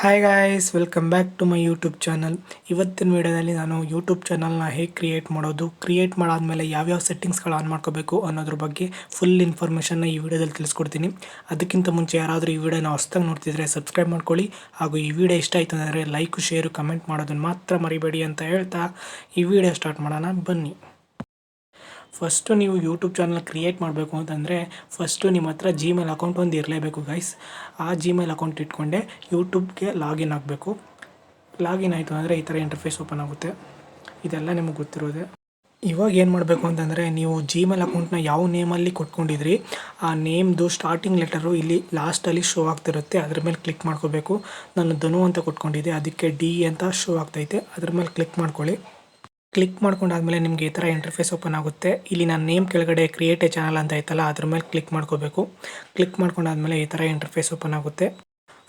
Hi guys welcome back to my YouTube channel ಇವತ್ತಿನ ವಿಡಿಯೋದಲ್ಲಿ ನಾನು ಯೂಟ್ಯೂಬ್ ಚಾನಲ್ನ ಹೇಗೆ ಕ್ರಿಯೇಟ್ ಮಾಡೋದು ಕ್ರಿಯೇಟ್ ಮಾಡಾದಮೇಲೆ ಯಾವ್ಯಾವ ಸೆಟ್ಟಿಂಗ್ಸ್ಗಳು ಆನ್ ಮಾಡ್ಕೋಬೇಕು ಅನ್ನೋದ್ರ ಬಗ್ಗೆ ಫುಲ್ ಇನ್ಫಾರ್ಮೇಷನ್ನ ಈ ವಿಡಿಯೋದಲ್ಲಿ ತಿಳಿಸ್ಕೊಡ್ತೀನಿ. ಅದಕ್ಕಿಂತ ಮುಂಚೆ ಯಾರಾದರೂ ಈ ವಿಡಿಯೋನ ಹೊಸ್ದಾಗಿ ನೋಡ್ತಿದ್ರೆ ಸಬ್ಸ್ಕ್ರೈಬ್ ಮಾಡ್ಕೊಳ್ಳಿ. ಹಾಗೂ ಈ ವಿಡಿಯೋ ಇಷ್ಟ ಆಯ್ತು ಅಂದರೆ ಲೈಕು ಶೇರು ಕಮೆಂಟ್ ಮಾಡೋದನ್ನು ಮಾತ್ರ ಮರಿಬೇಡಿ ಅಂತ ಹೇಳ್ತಾ ಈ ವಿಡಿಯೋ ಸ್ಟಾರ್ಟ್ ಮಾಡೋಣ. ಬನ್ನಿ. ಫಸ್ಟು ನೀವು ಯೂಟ್ಯೂಬ್ ಚಾನಲ್ ಕ್ರಿಯೇಟ್ ಮಾಡಬೇಕು ಅಂತಂದರೆ ಫಸ್ಟು ನಿಮ್ಮ ಹತ್ರ ಜಿಮೇಲ್ ಅಕೌಂಟ್ ಒಂದು ಇರಲೇಬೇಕು ಗೈಸ್ ಆ ಜಿಮೇಲ್ ಅಕೌಂಟ್ ಇಟ್ಕೊಂಡೆ ಯೂಟ್ಯೂಬ್ಗೆ ಲಾಗಿನ್ ಆಗಬೇಕು. ಲಾಗಿನ್ ಆಯಿತು ಅಂದರೆ ಈ ಥರ ಇಂಟರ್ಫೇಸ್ ಓಪನ್ ಆಗುತ್ತೆ. ಇದೆಲ್ಲ ನಿಮಗೆ ಗೊತ್ತಿರೋದೆ. ಇವಾಗ ಏನು ಮಾಡಬೇಕು ಅಂತಂದರೆ ನೀವು ಜಿಮೇಲ್ ಅಕೌಂಟ್ನ ಯಾವ ನೇಮಲ್ಲಿ ಕೊಟ್ಕೊಂಡಿದ್ರಿ, ಆ ನೇಮ್ದು ಸ್ಟಾರ್ಟಿಂಗ್ ಲೆಟರು ಇಲ್ಲಿ ಲಾಸ್ಟಲ್ಲಿ ಶೋ ಆಗ್ತಿರುತ್ತೆ. ಅದ್ರ ಮೇಲೆ ಕ್ಲಿಕ್ ಮಾಡ್ಕೋಬೇಕು. ನಾನು ಧನು ಅಂತ ಕೊಟ್ಕೊಂಡಿದ್ದೆ. ಅದಕ್ಕೆ ಡಿ ಅಂತ ಶೋ ಆಗ್ತೈತೆ. ಅದ್ರ ಮೇಲೆ ಕ್ಲಿಕ್ ಮಾಡ್ಕೊಳ್ಳಿ. ಕ್ಲಿಕ್ ಮಾಡ್ಕೊಂಡಾದ್ಮೇಲೆ ನಿಮಗೆ ಈ ಥರ ಇಂಟರ್ಫೇಸ್ ಓಪನ್ ಆಗುತ್ತೆ. ಇಲ್ಲಿ ನಾನು ನೇಮ್ ಕೆಳಗಡೆ ಕ್ರಿಯೇಟ್ ಎ ಚಾನಲ್ ಅಂತ ಐತಲ್ಲ, ಅದ್ರ ಮೇಲೆ ಕ್ಲಿಕ್ ಮಾಡ್ಕೋಬೇಕು. ಕ್ಲಿಕ್ ಮಾಡ್ಕೊಂಡಾದ್ಮೇಲೆ ಈ ಥರ ಇಂಟರ್ಫೇಸ್ ಓಪನ್ ಆಗುತ್ತೆ.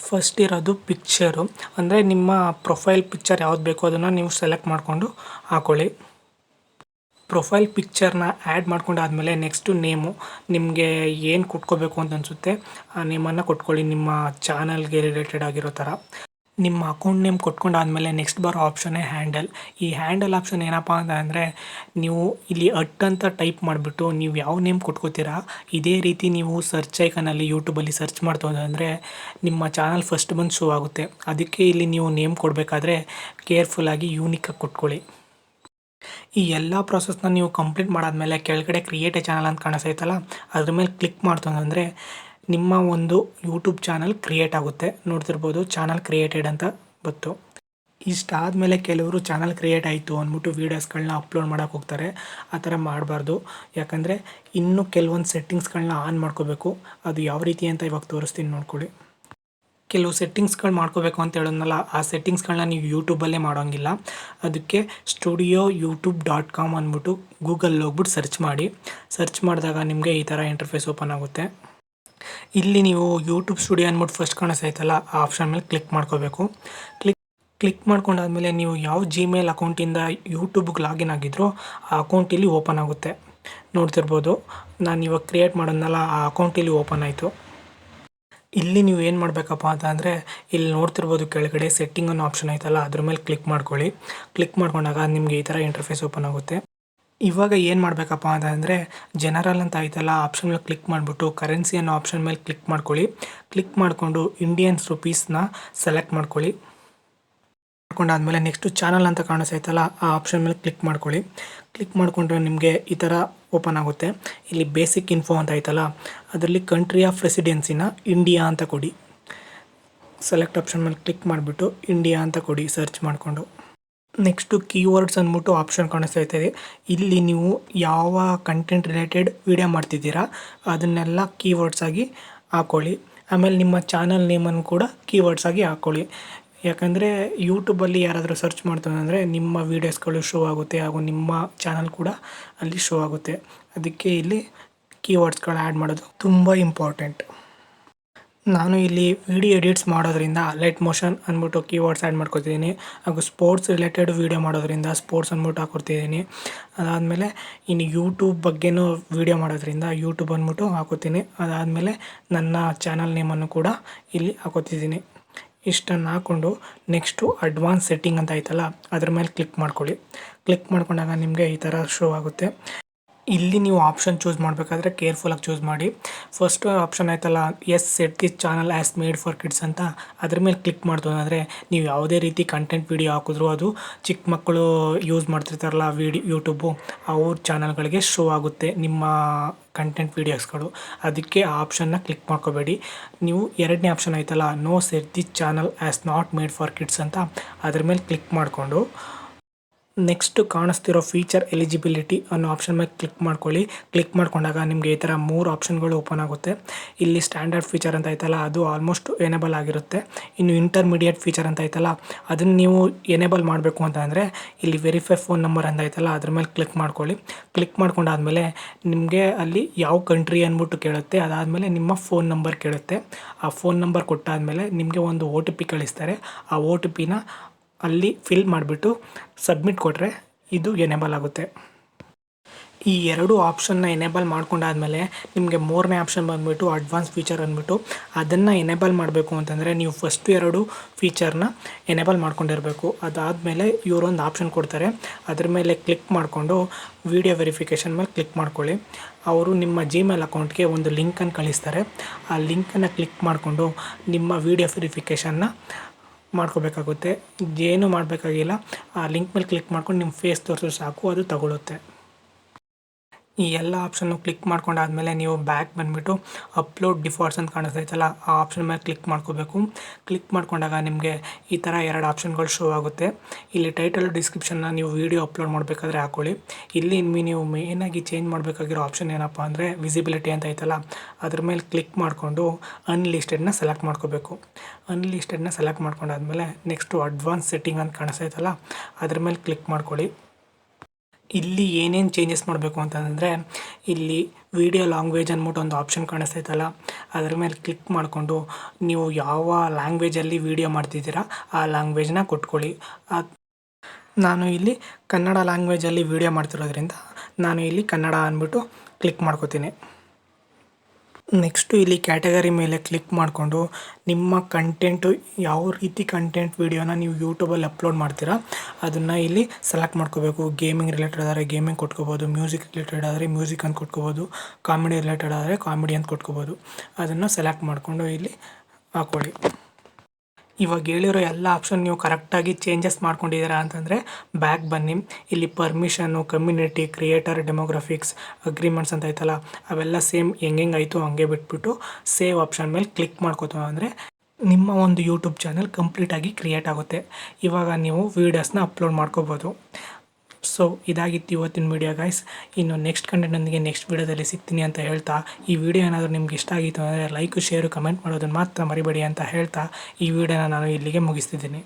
ಫಸ್ಟ್ ಇರೋದು ಪಿಕ್ಚರು ಅಂದರೆ ನಿಮ್ಮ ಪ್ರೊಫೈಲ್ ಪಿಕ್ಚರ್ ಯಾವ್ದು ಬೇಕೋ ಅದನ್ನು ನೀವು ಸೆಲೆಕ್ಟ್ ಮಾಡಿಕೊಂಡು ಹಾಕೊಳ್ಳಿ. ಪ್ರೊಫೈಲ್ ಪಿಕ್ಚರ್ನ ಆ್ಯಡ್ ಮಾಡ್ಕೊಂಡಾದ್ಮೇಲೆ ನೆಕ್ಸ್ಟು ನೇಮು ನಿಮಗೆ ಏನು ಕೊಟ್ಕೋಬೇಕು ಅಂತ ಅನಿಸುತ್ತೆ, ಆ ನೇಮನ್ನು ಕೊಟ್ಕೊಳ್ಳಿ. ನಿಮ್ಮ ಚಾನಲ್ಗೆ ರಿಲೇಟೆಡ್ ಆಗಿರೋ ಥರ. ನಿಮ್ಮ ಅಕೌಂಟ್ ನೇಮ್ ಕೊಟ್ಕೊಂಡಾದಮೇಲೆ ನೆಕ್ಸ್ಟ್ ಬರೋ ಆಪ್ಷನ್ನೇ ಹ್ಯಾಂಡಲ್ ಈ ಹ್ಯಾಂಡಲ್ ಆಪ್ಷನ್ ಏನಪ್ಪ ಅಂತ ಅಂದರೆ, ನೀವು ಇಲ್ಲಿ ಅಟ್ ಅಂತ ಟೈಪ್ ಮಾಡಿಬಿಟ್ಟು ನೀವು ಯಾವ ನೇಮ್ ಕೊಟ್ಕೋತೀರಾ, ಇದೇ ರೀತಿ ನೀವು ಸರ್ಚ್ ಐಕನಲ್ಲಿ ಯೂಟ್ಯೂಬಲ್ಲಿ ಸರ್ಚ್ ಮಾಡ್ತೋದು ಅಂದರೆ ನಿಮ್ಮ ಚಾನಲ್ ಫಸ್ಟ್ ಬಂದು ಶೋ ಆಗುತ್ತೆ. ಅದಕ್ಕೆ ಇಲ್ಲಿ ನೀವು ನೇಮ್ ಕೊಡಬೇಕಾದ್ರೆ ಕೇರ್ಫುಲ್ಲಾಗಿ ಯೂನಿಕಾಗಿ ಕೊಟ್ಕೊಳ್ಳಿ. ಈ ಎಲ್ಲ ಪ್ರಾಸೆಸ್ನ ನೀವು ಕಂಪ್ಲೀಟ್ ಮಾಡಾದ್ಮೇಲೆ ಕೆಳಗಡೆ ಕ್ರಿಯೇಟ್ ಎ ಚಾನಲ್ ಅಂತ ಕಾಣಿಸ್ತೈತಲ್ಲ ಅದ್ರ ಮೇಲೆ ಕ್ಲಿಕ್ ಮಾಡ್ತಂದ್ರೆ ನಿಮ್ಮ ಒಂದು ಯೂಟ್ಯೂಬ್ ಚಾನಲ್ ಕ್ರಿಯೇಟ್ ಆಗುತ್ತೆ. ನೋಡ್ತಿರ್ಬೋದು ಚಾನಲ್ ಕ್ರಿಯೇಟೆಡ್ ಅಂತ ಬಂತು. ಇಷ್ಟಾದಮೇಲೆ ಕೆಲವರು ಚಾನಲ್ ಕ್ರಿಯೇಟ್ ಆಯಿತು ಅಂದ್ಬಿಟ್ಟು ವೀಡಿಯೋಸ್ಗಳನ್ನ ಅಪ್ಲೋಡ್ ಮಾಡೋಕೆ ಹೋಗ್ತಾರೆ. ಆ ಥರ ಮಾಡಬಾರ್ದು. ಯಾಕಂದರೆ ಇನ್ನೂ ಕೆಲವೊಂದು ಸೆಟ್ಟಿಂಗ್ಸ್ಗಳನ್ನ ಆನ್ ಮಾಡ್ಕೋಬೇಕು. ಅದು ಯಾವ ರೀತಿ ಅಂತ ಇವಾಗ ತೋರಿಸ್ತೀನಿ ನೋಡ್ಕೊಳ್ಳಿ. ಕೆಲವು ಸೆಟ್ಟಿಂಗ್ಸ್ಗಳು ಮಾಡ್ಕೋಬೇಕು ಅಂತ ಹೇಳೋದ್ನಲ್ಲ, ಆ ಸೆಟ್ಟಿಂಗ್ಸ್ಗಳನ್ನ ನೀವು ಯೂಟ್ಯೂಬಲ್ಲೇ ಮಾಡೋಂಗಿಲ್ಲ. ಅದಕ್ಕೆ ಸ್ಟುಡಿಯೋ ಯೂಟ್ಯೂಬ್ ಡಾಟ್ ಕಾಮ್ ಅಂದ್ಬಿಟ್ಟು ಗೂಗಲ್ ಹೋಗ್ಬಿಟ್ಟು ಸರ್ಚ್ ಮಾಡಿ. ಸರ್ಚ್ ಮಾಡಿದಾಗ ನಿಮಗೆ ಈ ಥರ ಇಂಟರ್ಫೇಸ್ ಓಪನ್ ಆಗುತ್ತೆ. ಇಲ್ಲಿ ನೀವು ಯೂಟ್ಯೂಬ್ ಸ್ಟುಡಿಯೋ ಅಂದ್ಬಿಟ್ಟು ಫಸ್ಟ್ ಕಾಣಿಸ್ತೈತಲ್ಲ ಆ ಆಪ್ಷನ್ ಮೇಲೆ ಕ್ಲಿಕ್ ಮಾಡ್ಕೋಬೇಕು. ಕ್ಲಿಕ್ ಕ್ಲಿಕ್ ಮಾಡ್ಕೊಂಡಾದ್ಮೇಲೆ ನೀವು ಯಾವ ಜಿಮೇಲ್ ಅಕೌಂಟಿಂದ ಯೂಟ್ಯೂಬ್ಗೆ ಲಾಗಿನ್ ಆಗಿದ್ರೋ, ಆ ಅಕೌಂಟ್ ಇಲ್ಲಿ ಓಪನ್ ಆಗುತ್ತೆ. ನೋಡ್ತಿರ್ಬೋದು, ನಾನು ಇವಾಗ ಕ್ರಿಯೇಟ್ ಮಾಡೋದ್ನಲ್ಲ, ಆ ಅಕೌಂಟ್ ಇಲ್ಲಿ ಓಪನ್ ಆಯಿತು. ಇಲ್ಲಿ ನೀವು ಏನು ಮಾಡಬೇಕಪ್ಪ ಅಂತ ಅಂದರೆ, ಇಲ್ಲಿ ನೋಡ್ತಿರ್ಬೋದು ಕೆಳಗಡೆ ಸೆಟ್ಟಿಂಗ್ ಅನ್ನೋ ಆಪ್ಷನ್ ಐತಲ್ಲ ಅದ್ರ ಮೇಲೆ ಕ್ಲಿಕ್ ಮಾಡ್ಕೊಳ್ಳಿ. ಕ್ಲಿಕ್ ಮಾಡ್ಕೊಂಡಾಗ ನಿಮಗೆ ಈ ಥರ ಇಂಟರ್ಫೇಸ್ ಓಪನ್ ಆಗುತ್ತೆ. ಇವಾಗ ಏನು ಮಾಡಬೇಕಪ್ಪ ಅಂತಂದರೆ ಜನರಲ್ ಅಂತ ಆಯ್ತಲ್ಲ ಆಪ್ಷನ್ ಮೇಲೆ ಕ್ಲಿಕ್ ಮಾಡಿಬಿಟ್ಟು ಕರೆನ್ಸಿ ಅನ್ನೋ ಆಪ್ಷನ್ ಮೇಲೆ ಕ್ಲಿಕ್ ಮಾಡ್ಕೊಳ್ಳಿ. ಕ್ಲಿಕ್ ಮಾಡಿಕೊಂಡು ಇಂಡಿಯನ್ಸ್ ರುಪೀಸ್ನ ಸೆಲೆಕ್ಟ್ ಮಾಡ್ಕೊಳ್ಳಿ. ಮಾಡ್ಕೊಂಡಾದ್ಮೇಲೆ ನೆಕ್ಸ್ಟು ಚಾನಲ್ ಅಂತ ಕಾಣಿಸ್ತೈತಲ್ಲ ಆ ಆಪ್ಷನ್ ಮೇಲೆ ಕ್ಲಿಕ್ ಮಾಡ್ಕೊಳ್ಳಿ. ಕ್ಲಿಕ್ ಮಾಡಿಕೊಂಡ್ರೆ ನಿಮಗೆ ಈ ಥರ ಓಪನ್ ಆಗುತ್ತೆ. ಇಲ್ಲಿ ಬೇಸಿಕ್ ಇನ್ಫೋ ಅಂತ ಐತಲ್ಲ, ಅದರಲ್ಲಿ ಕಂಟ್ರಿ ಆಫ್ ರೆಸಿಡೆನ್ಸಿನ ಇಂಡಿಯಾ ಅಂತ ಕೊಡಿ. ಸೆಲೆಕ್ಟ್ ಆಪ್ಷನ್ ಮೇಲೆ ಕ್ಲಿಕ್ ಮಾಡಿಬಿಟ್ಟು ಇಂಡಿಯಾ ಅಂತ ಕೊಡಿ ಸರ್ಚ್ ಮಾಡಿಕೊಂಡು. ನೆಕ್ಸ್ಟು ಕೀವರ್ಡ್ಸ್ ಅಂದ್ಬಿಟ್ಟು ಆಪ್ಷನ್ ಕಾಣಿಸ್ತಾ ಇದೆ. ಇಲ್ಲಿ ನೀವು ಯಾವ ಕಂಟೆಂಟ್ ರಿಲೇಟೆಡ್ ವಿಡಿಯೋ ಮಾಡ್ತಿದ್ದೀರಾ, ಅದನ್ನೆಲ್ಲ ಕೀವರ್ಡ್ಸ್ ಆಗಿ ಹಾಕ್ಕೊಳ್ಳಿ ಆಮೇಲೆ ನಿಮ್ಮ ಚಾನಲ್ ನೇಮನ್ನು ಕೂಡ ಕೀವರ್ಡ್ಸ್ ಆಗಿ ಯಾಕಂದರೆ ಯೂಟ್ಯೂಬಲ್ಲಿ ಯಾರಾದರೂ ಸರ್ಚ್ ಮಾಡ್ತಾರೆ ನಿಮ್ಮ ವೀಡಿಯೋಸ್ಗಳು ಶೋ ಆಗುತ್ತೆ ಹಾಗೂ ನಿಮ್ಮ ಚಾನಲ್ ಕೂಡ ಅಲ್ಲಿ ಶೋ ಆಗುತ್ತೆ. ಅದಕ್ಕೆ ಇಲ್ಲಿ ಕೀವರ್ಡ್ಸ್ಗಳು ಆ್ಯಡ್ ಮಾಡೋದು ತುಂಬ ಇಂಪಾರ್ಟೆಂಟ್ ನಾನು ಇಲ್ಲಿ ವಿಡಿಯೋ ಎಡಿಟ್ಸ್ ಮಾಡೋದ್ರಿಂದ ಲೈಟ್ ಮೋಷನ್ ಅಂದ್ಬಿಟ್ಟು ಕೀವರ್ಡ್ಸ್ ಆ್ಯಡ್ ಮಾಡ್ಕೊತಿದ್ದೀನಿ. ಹಾಗೂ ಸ್ಪೋರ್ಟ್ಸ್ ರಿಲೇಟೆಡ್ ವೀಡಿಯೋ ಮಾಡೋದ್ರಿಂದ ಸ್ಪೋರ್ಟ್ಸ್ ಅಂದ್ಬಿಟ್ಟು ಹಾಕೊಡ್ತಿದ್ದೀನಿ. ಅದಾದಮೇಲೆ ಇನ್ನು ಯೂಟ್ಯೂಬ್ ಬಗ್ಗೆನೂ ವೀಡಿಯೋ ಮಾಡೋದ್ರಿಂದ ಯೂಟ್ಯೂಬ್ ಅಂದ್ಬಿಟ್ಟು ಹಾಕೋತೀನಿ. ಅದಾದಮೇಲೆ ನನ್ನ ಚಾನಲ್ ನೇಮನ್ನು ಕೂಡ ಇಲ್ಲಿ ಹಾಕೋತಿದ್ದೀನಿ. ಇಷ್ಟನ್ನು ಹಾಕ್ಕೊಂಡು ನೆಕ್ಸ್ಟು ಅಡ್ವಾನ್ಸ್ ಸೆಟ್ಟಿಂಗ್ ಅಂತ ಐತಲ್ಲ, ಅದ್ರ ಮೇಲೆ ಕ್ಲಿಕ್ ಮಾಡ್ಕೊಳ್ಳಿ. ಕ್ಲಿಕ್ ಮಾಡ್ಕೊಂಡಾಗ ನಿಮಗೆ ಈ ಥರ ಶೋ ಆಗುತ್ತೆ. ಇಲ್ಲಿ ನೀವು ಆಪ್ಷನ್ ಚೂಸ್ ಮಾಡಬೇಕಾದ್ರೆ ಕೇರ್ಫುಲ್ಲಾಗಿ ಚೂಸ್ ಮಾಡಿ. ಫಸ್ಟ್ ಆಪ್ಷನ್ ಆಯ್ತಲ್ಲ yes set this channel as made for kids ಅಂತ ಅದ್ರ ಮೇಲೆ ಕ್ಲಿಕ್ ಮಾಡ್ತು ಅಂದರೆ ನೀವು ಯಾವುದೇ ರೀತಿ ಕಂಟೆಂಟ್ ವೀಡಿಯೋ ಹಾಕಿದ್ರು ಅದು ಚಿಕ್ಕ ಮಕ್ಕಳು ಯೂಸ್ ಮಾಡ್ತಿರ್ತಾರಲ್ಲ ವೀಡಿಯೋ ಯೂಟ್ಯೂಬು ಅವ್ರ ಚಾನಲ್ಗಳಿಗೆ ಶೋ ಆಗುತ್ತೆ ನಿಮ್ಮ ಕಂಟೆಂಟ್ ವೀಡಿಯೋಸ್ಗಳು ಅದಕ್ಕೆ ಆ ಆಪ್ಷನ್ನ ಕ್ಲಿಕ್ ಮಾಡ್ಕೋಬೇಡಿ. ನೀವು ಎರಡನೇ ಆಪ್ಷನ್ ಆಯ್ತಲ್ಲ no set this channel as not made for kids ಅಂತ ಅದ್ರ ಮೇಲೆ ಕ್ಲಿಕ್ ಮಾಡಿಕೊಂಡು ನೆಕ್ಸ್ಟ್ ಕಾಣಿಸ್ತಿರೋ ಫೀಚರ್ ಎಲಿಜಿಬಿಲಿಟಿ ಅನ್ನೋ ಆಪ್ಷನ್ ಮೇಲೆ ಕ್ಲಿಕ್ ಮಾಡ್ಕೊಳ್ಳಿ. ಕ್ಲಿಕ್ ಮಾಡ್ಕೊಂಡಾಗ ನಿಮಗೆ ಈ ಥರ ಮೂರು ಆಪ್ಷನ್ಗಳು ಓಪನ್ ಆಗುತ್ತೆ. ಇಲ್ಲಿ ಸ್ಟ್ಯಾಂಡರ್ಡ್ ಫೀಚರ್ ಅಂತ ಐತಲ್ಲ, ಅದು ಆಲ್ಮೋಸ್ಟ್ ಎನೇಬಲ್ ಆಗಿರುತ್ತೆ. ಇನ್ನು ಇಂಟರ್ಮೀಡಿಯೇಟ್ ಫೀಚರ್ ಅಂತ ಐತಲ್ಲ, ಅದನ್ನು ನೀವು ಎನೇಬಲ್ ಮಾಡಬೇಕು ಅಂತ ಇಲ್ಲಿ ವೆರಿಫೈ ಫೋನ್ ನಂಬರ್ ಅಂತ ಐತಲ್ಲ, ಅದ್ರ ಮೇಲೆ ಕ್ಲಿಕ್ ಮಾಡ್ಕೊಳ್ಳಿ. ಕ್ಲಿಕ್ ಮಾಡ್ಕೊಂಡಾದ್ಮೇಲೆ ನಿಮಗೆ ಅಲ್ಲಿ ಯಾವ ಕಂಟ್ರಿ ಅಂದ್ಬಿಟ್ಟು ಕೇಳುತ್ತೆ, ಅದಾದಮೇಲೆ ನಿಮ್ಮ ಫೋನ್ ನಂಬರ್ ಕೇಳುತ್ತೆ. ಆ ಫೋನ್ ನಂಬರ್ ಕೊಟ್ಟಾದಮೇಲೆ ನಿಮಗೆ ಒಂದು ಓ ಟಿ ಪಿ ಕಳಿಸ್ತಾರೆ. ಆ ಓ ಟಿ ಪಿನ ಅಲ್ಲಿ ಫಿಲ್ ಮಾಡಿಬಿಟ್ಟು ಸಬ್ಮಿಟ್ ಕೊಟ್ಟರೆ ಇದು ಎನೇಬಲ್ ಆಗುತ್ತೆ. ಈ ಎರಡು ಆಪ್ಷನ್ನ ಎನೇಬಲ್ ಮಾಡ್ಕೊಂಡಾದ್ಮೇಲೆ ನಿಮಗೆ ಮೂರನೇ ಆಪ್ಷನ್ ಬಂದುಬಿಟ್ಟು ಅಡ್ವಾನ್ಸ್ ಫೀಚರ್ ಅಂದ್ಬಿಟ್ಟು ಅದನ್ನು ಎನೇಬಲ್ ಮಾಡಬೇಕು ಅಂತಂದರೆ ನೀವು ಫಸ್ಟ್ ಎರಡು ಫೀಚರ್ನ ಎನೇಬಲ್ ಮಾಡ್ಕೊಂಡಿರಬೇಕು. ಅದಾದಮೇಲೆ ಇವರೊಂದು ಆಪ್ಷನ್ ಕೊಡ್ತಾರೆ. ಅದ್ರ ಮೇಲೆ ಕ್ಲಿಕ್ ಮಾಡಿಕೊಂಡು ವಿಡಿಯೋ ವೆರಿಫಿಕೇಷನ್ ಮೇಲೆ ಕ್ಲಿಕ್ ಮಾಡ್ಕೊಳ್ಳಿ. ಅವರು ನಿಮ್ಮ ಜಿಮೇಲ್ ಅಕೌಂಟ್ಗೆ ಒಂದು ಲಿಂಕನ್ನು ಕಳಿಸ್ತಾರೆ. ಆ ಲಿಂಕನ್ನು ಕ್ಲಿಕ್ ಮಾಡಿಕೊಂಡು ನಿಮ್ಮ ವಿಡಿಯೋ ವೆರಿಫಿಕೇಷನ್ನ ಮಾಡ್ಕೋಬೇಕಾಗುತ್ತೆ. ಏನು ಮಾಡಬೇಕಾಗಿಲ್ಲ. ಆ ಲಿಂಕ್ ಮೇಲೆ ಕ್ಲಿಕ್ ಮಾಡ್ಕೊಂಡು ನಿಮ್ಮ ಫೇಸ್ ತೋರಿಸಿದ್ರೆ ಸಾಕು ಅದು ತಗೊಳುತ್ತೆ. ಈ ಎಲ್ಲ ಆಪ್ಷನ್ನು ಕ್ಲಿಕ್ ಮಾಡ್ಕೊಂಡಾದ್ಮೇಲೆ ನೀವು ಬ್ಯಾಕ್ ಬಂದುಬಿಟ್ಟು ಅಪ್ಲೋಡ್ ಡಿಫಾಲ್ಟ್ಸ್ ಅಂತ ಕಾಣಿಸ್ತೈತಲ್ಲ, ಆ ಆಪ್ಷನ್ ಮೇಲೆ ಕ್ಲಿಕ್ ಮಾಡ್ಕೋಬೇಕು. ಕ್ಲಿಕ್ ಮಾಡ್ಕೊಂಡಾಗ ನಿಮಗೆ ಈ ಥರ ಎರಡು ಆಪ್ಷನ್ಗಳು ಶೋ ಆಗುತ್ತೆ. ಇಲ್ಲಿ ಟೈಟಲ್ ಡಿಸ್ಕ್ರಿಪ್ಷನ್ನ ನೀವು ವೀಡಿಯೋ ಅಪ್ಲೋಡ್ ಮಾಡಬೇಕಾದ್ರೆ ಹಾಕೊಳ್ಳಿ. ಇಲ್ಲಿ ನೀವು ಮೇಯ್ನಾಗಿ ಚೇಂಜ್ ಮಾಡಬೇಕಾಗಿರೋ ಆಪ್ಷನ್ ಏನಪ್ಪ ಅಂದರೆ ವಿಸಿಬಿಲಿಟಿ ಅಂತ ಐತಲ್ಲ, ಅದ್ರ ಮೇಲೆ ಕ್ಲಿಕ್ ಮಾಡಿಕೊಂಡು ಅನ್ಲಿಸ್ಟೆಡ್ನ ಸೆಲೆಕ್ಟ್ ಮಾಡ್ಕೋಬೇಕು. ಅನ್ಲಿಸ್ಟೆಡ್ನ ಸೆಲೆಕ್ಟ್ ಮಾಡ್ಕೊಂಡಾದ್ಮೇಲೆ ನೆಕ್ಸ್ಟು ಅಡ್ವಾನ್ಸ್ ಸೆಟ್ಟಿಂಗ್ ಅಂತ ಕಾಣಿಸ್ತೈತಲ್ಲ, ಅದ್ರ ಮೇಲೆ ಕ್ಲಿಕ್ ಮಾಡ್ಕೊಳ್ಳಿ. ಇಲ್ಲಿ ಏನೇನು ಚೇಂಜಸ್ ಮಾಡಬೇಕು ಅಂತಂದರೆ, ಇಲ್ಲಿ ವಿಡಿಯೋ ಲ್ಯಾಂಗ್ವೇಜ್ ಅಂದ್ಬಿಟ್ಟು ಒಂದು ಆಪ್ಷನ್ ಕಾಣಿಸ್ತೈತಲ್ಲ, ಅದ್ರ ಮೇಲೆ ಕ್ಲಿಕ್ ಮಾಡಿಕೊಂಡು ನೀವು ಯಾವ ಲ್ಯಾಂಗ್ವೇಜಲ್ಲಿ ವಿಡಿಯೋ ಮಾಡ್ತಿದ್ದೀರಾ, ಆ ಲ್ಯಾಂಗ್ವೇಜ್ನ ಕೊಟ್ಕೊಳ್ಳಿ. ನಾನು ಇಲ್ಲಿ ಕನ್ನಡ ಲ್ಯಾಂಗ್ವೇಜಲ್ಲಿ ವಿಡಿಯೋ ಮಾಡ್ತಿರೋದ್ರಿಂದ, ನಾನು ಇಲ್ಲಿ ಕನ್ನಡ ಅಂದ್ಬಿಟ್ಟು ಕ್ಲಿಕ್ ಮಾಡ್ಕೋತೀನಿ. ನೆಕ್ಸ್ಟು ಇಲ್ಲಿ ಕ್ಯಾಟಗರಿ ಮೇಲೆ ಕ್ಲಿಕ್ ಮಾಡಿಕೊಂಡು ನಿಮ್ಮ ಕಂಟೆಂಟು ಯಾವ ರೀತಿ ಕಂಟೆಂಟ್ ವೀಡಿಯೋನ ನೀವು ಯೂಟ್ಯೂಬಲ್ಲಿ ಅಪ್ಲೋಡ್ ಮಾಡ್ತೀರಾ, ಅದನ್ನು ಇಲ್ಲಿ ಸೆಲೆಕ್ಟ್ ಮಾಡ್ಕೋಬೇಕು. ಗೇಮಿಂಗ್ ರಿಲೇಟೆಡ್ ಆದರೆ ಗೇಮಿಂಗ್ ಕೊಟ್ಕೋಬೋದು, ಮ್ಯೂಸಿಕ್ ರಿಲೇಟೆಡ್ ಆದರೆ ಮ್ಯೂಸಿಕ್ ಅಂತ ಕೊಟ್ಕೋಬೋದು, ಕಾಮಿಡಿ ರಿಲೇಟೆಡ್ ಆದರೆ ಕಾಮಿಡಿ ಅಂತ ಕೊಟ್ಕೋಬೋದು. ಅದನ್ನು ಸೆಲೆಕ್ಟ್ ಮಾಡಿಕೊಂಡು ಇಲ್ಲಿ ಹಾಕ್ಕೊಳ್ಳಿ ಇವಾಗ ಹೇಳಿರೋ ಎಲ್ಲ ಆಪ್ಷನ್ ನೀವು ಕರೆಕ್ಟಾಗಿ ಚೇಂಜಸ್ ಮಾಡ್ಕೊಂಡಿದ್ದೀರಾ ಅಂತಂದರೆ ಬ್ಯಾಕ್ ಬನ್ನಿ. ಇಲ್ಲಿ permission community creator demographics agreements ಅಂತ ಐತಲ್ಲ, ಅವೆಲ್ಲ ಸೇಮ್ ಹೆಂಗೆ ಆಯಿತು ಹಂಗೆ ಬಿಟ್ಬಿಟ್ಟು ಸೇವ್ ಆಪ್ಷನ್ ಮೇಲೆ ಕ್ಲಿಕ್ ಮಾಡ್ಕೋತೀವಿ ಅಂದರೆ ನಿಮ್ಮ ಒಂದು ಯೂಟ್ಯೂಬ್ ಚಾನಲ್ ಕಂಪ್ಲೀಟಾಗಿ ಕ್ರಿಯೇಟ್ ಆಗುತ್ತೆ. ಇವಾಗ ನೀವು ವೀಡಿಯೋಸ್ನ ಅಪ್ಲೋಡ್ ಮಾಡ್ಕೋಬೋದು. ಸೊ ಇದಾಗಿತ್ತು ಇವತ್ತಿನ ವೀಡಿಯೋ ಗೈಸ್ ಇನ್ನು ನೆಕ್ಸ್ಟ್ ಕಂಟೆಂಟೊಂದಿಗೆ ನೆಕ್ಸ್ಟ್ ವೀಡಿಯೋದಲ್ಲಿ ಸಿಗ್ತೀನಿ ಅಂತ ಹೇಳ್ತಾ, ಈ ವಿಡಿಯೋ ಏನಾದರೂ ನಿಮ್ಗೆ ಇಷ್ಟ ಆಗಿತ್ತು ಅಂದರೆ ಲೈಕು ಶೇರು ಕಮೆಂಟ್ ಮಾಡೋದನ್ನು ಮಾತ್ರ ಮರಿಬೇಡಿ ಅಂತ ಹೇಳ್ತಾ, ಈ ವಿಡಿಯೋನ ನಾನು ಇಲ್ಲಿಗೆ ಮುಗಿಸ್ತಿದ್ದೀನಿ.